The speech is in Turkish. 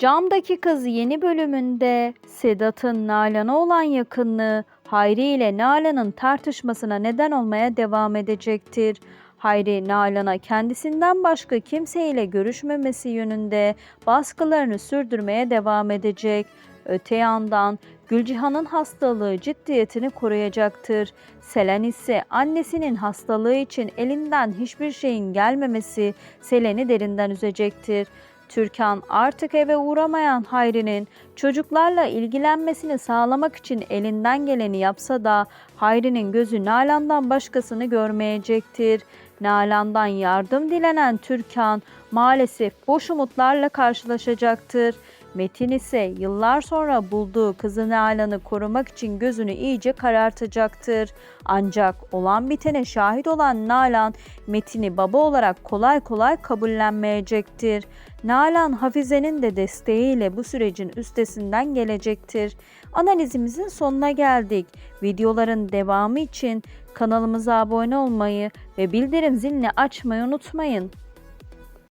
Camdaki Kız yeni bölümünde Sedat'ın Nalan'a olan yakınlığı Hayri ile Nalan'ın tartışmasına neden olmaya devam edecektir. Hayri Nalan'a kendisinden başka kimseyle görüşmemesi yönünde baskılarını sürdürmeye devam edecek. Öte yandan Gülcihan'ın hastalığı ciddiyetini koruyacaktır. Selen ise annesinin hastalığı için elinden hiçbir şeyin gelmemesi Selen'i derinden üzecektir. Türkan artık eve uğramayan Hayri'nin çocuklarla ilgilenmesini sağlamak için elinden geleni yapsa da Hayri'nin gözü Nalan'dan başkasını görmeyecektir. Nalan'dan yardım dilenen Türkan maalesef boş umutlarla karşılaşacaktır. Metin ise yıllar sonra bulduğu kızı Nalan'ı korumak için gözünü iyice karartacaktır. Ancak olan bitene şahit olan Nalan, Metin'i baba olarak kolay kolay kabullenmeyecektir. Nalan Hafize'nin de desteğiyle bu sürecin üstesinden gelecektir. Analizimizin sonuna geldik. Videoların devamı için kanalımıza abone olmayı ve bildirim zilini açmayı unutmayın.